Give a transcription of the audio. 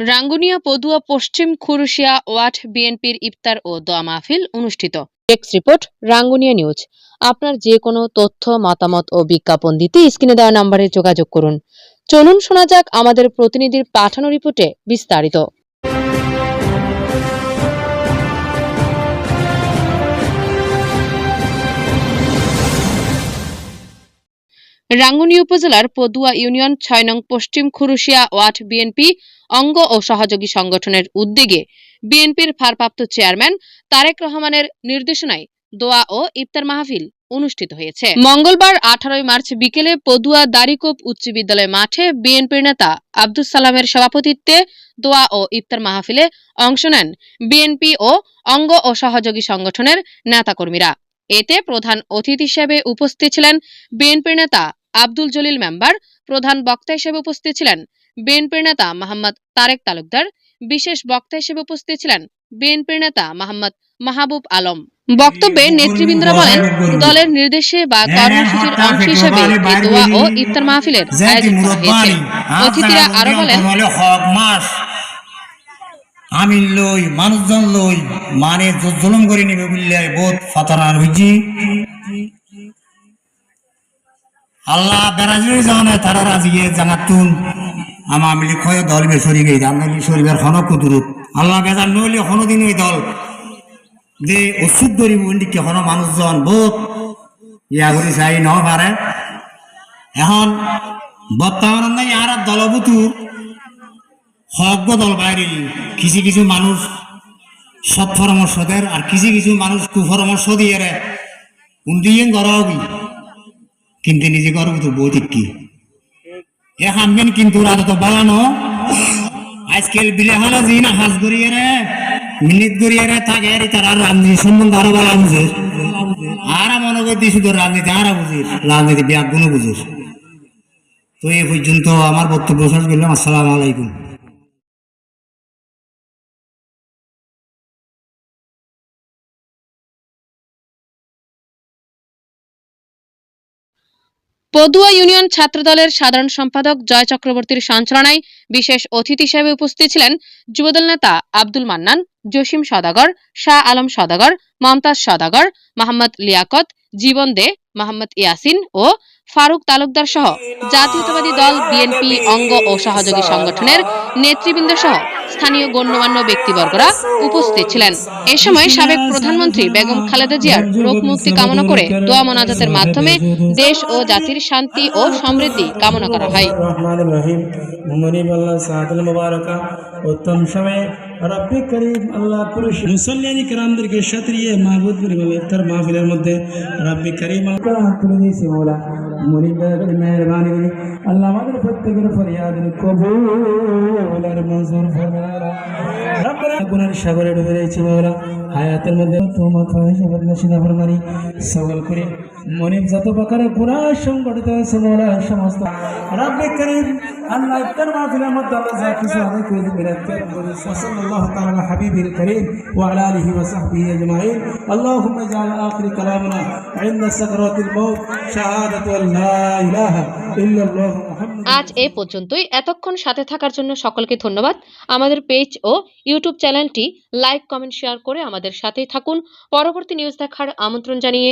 রাঙ্গুনিয়া, পদুয়া, পশ্চিম খুরুশিয়া watt বিএনপির ইফতার ও দোয়া মাহফিল অনুষ্ঠিত। টেক্স রিপোর্ট রাঙ্গুনিয়া নিউজ আপনার যে কোনো তথ্য, মতামত ও বিজ্ঞাপন দিতে স্ক্রিনে দেওয়া নম্বরে যোগাযোগ করুন। চলুন শোনা যাক আমাদের প্রতিনিধির পাঠানো রিপোর্টে বিস্তারিত। রাঙ্গুনি উপজেলার পদুয়া ইউনিয়ন ছয় নং পশ্চিম খুরুশিয়া ওয়াট বিএনপি অঙ্গ ও সহযোগী সংগঠনের উদ্যোগে বিএনপির ভারপ্রাপ্ত চেয়ারম্যান তারেক রহমানের নির্দেশনায় দোয়া ও ইফতার মাহফিল অনুষ্ঠিত হয়েছে। মঙ্গলবার আঠারোই মার্চ বিকেলে পদুয়া দারিকোপ উচ্চ বিদ্যালয় মাঠে বিএনপির নেতা আব্দুস সালামের সভাপতিত্বে দোয়া ও ইফতার মাহফিলে অংশ নেন বিএনপি ও অঙ্গ ও সহযোগী সংগঠনের নেতাকর্মীরা। এতে প্রধান অতিথি হিসেবে উপস্থিত ছিলেন বিএনপির নেতা আব্দুল জলিল মেম্বার প্রধান বক্তা হিসেবে উপস্থিত ছিলেন বিএনপির নেতা মোহাম্মদ তারেক তালুকদার বিশেষ বক্তা হিসেবে উপস্থিত ছিলেন বিএনপির নেতা মোহাম্মদ মাহবুব আলম। বক্তব্যে নেতৃবৃন্দরা বলেন দলের নির্দেশে বা কর্মসূচির অংশ হিসেবে দোয়া ও ইফতার মাহফিলের আয়োজন করা হয়েছে। অতিথিরা আরও বলেন আমি লই মানুষজন লই মানে জুলুম করে নিবে বললে বহুত ফাতানার হইছি আল্লাহ বেড়াজিয়ে জানে তারা রাজিয়ে জানাতুন আমা মিলি খয় দল বে সরি গই দাম নালি শরীরের হন কুদুরুত। আল্লাহ বেজার নইলে হন দিন ওই দল। যে ওষুধ ধরিব ইন্দিকে হন মানুষজন বহুত। ইয়া করি চাই ন পারে। এখন বর্তমানে ইয়ার দলবুতুর। হক দল বাইরে। কিছু কিছু মানুষ সৎ পরামর্শ দেয় আর কিছু কিছু মানুষ কুপরামর্শ দিয়ে রে। উন্দিয়ে গরবি কিন্তু নিজে গরব তো বহুত কি? এ হামবেন কিন্তু রাত তো বাড়ানো আজকাল বিলে হলো জি না, হাজ করিয়ে রে, মিনিট করিয়ে রে থাকে আর তার আর রাজনীতি সম্বন্ধে আরও বলা বুঝে। আর মনে করছি শুধু রাজনীতি আর বুঝিস রাজনীতি ব্যাগগুলো বুঝিস তো এই পর্যন্ত আমার বক্তব্য শেষ করলাম। আসসালামু আলাইকুম। পদুয়া ইউনিয়ন ছাত্রদলের সাধারণ সম্পাদক জয় চক্রবর্তীর সঞ্চালনায় বিশেষ অতিথি হিসেবে উপস্থিত ছিলেন যুবদল নেতা আব্দুল মান্নান, জসিম সদাগর, শাহ আলম সদাগর, মমতাজ সদাগর, মোহাম্মদ লিয়াকত, জীবন দে, মোহাম্মদ ইয়াসিন ও ফারুক তালুকদার সহ জাতীয়তাবাদী দল, বিএনপি, অঙ্গ ও সহযোগী সংগঠনের নেতৃবৃন্দ সহ স্থানীয় গণ্যমান্য ব্যক্তিবর্গরা উপস্থিত ছিলেন। এ সময় সাবেক প্রধানমন্ত্রী বেগম খালেদা জিয়ার রোগ মুক্তি কামনা করে দোয়া মোনাজাতের মাধ্যমে দেশ ও জাতির শান্তি ও সমৃদ্ধি কামনা করা হয়। উত্তম সময়ে রব্বি করিম আল্লাহ পুরুষ। মুসল্লিয়ানি কেরামদেরকে সাথিয়ে মাহবুদ করিম ইফতার মাহফিলের মধ্যে রব্বি করিম আল্লাহ। তুলে দিয়েছি মৌলা মনিব মেহরবানি করি। আল্লাহ আমাদের প্রত্যেকের ফরিয়াদ কবুল আর মঞ্জুর গুনার সাগরে ডুবে রয়েছে মৌলা হায়াতের মধ্যে তোমার ফরমানি। সওয়াল করে। মনিব যত প্রকারের গুনাহ সংগঠিত হয়েছে মৌলা সমস্ত রব্বি করিম আল্লাহ ইফতার মাহফিলের মধ্যে আল্লাহ যা কিছু আদায় করে দিবেন সাল্লাল্লাহু তাআলা আলা হাবিবিল করিম ওয়া আলা আলিহি ওয়া সাহবিহি আজমাইন اللهم اجعل آخر كلامنا عند سكرات الموت شهادة أن لا إله إلا الله محمد আজ এ পর্যন্তই এতক্ষণ সাথে থাকার জন্য সকলকে ধন্যবাদ আমাদের পেজ ও ইউটিউব চ্যানেলটি লাইক কমেন্ট শেয়ার করে আমাদের সাথেই থাকুন পরবর্তী নিউজ দেখার আমন্ত্রণ জানিয়ে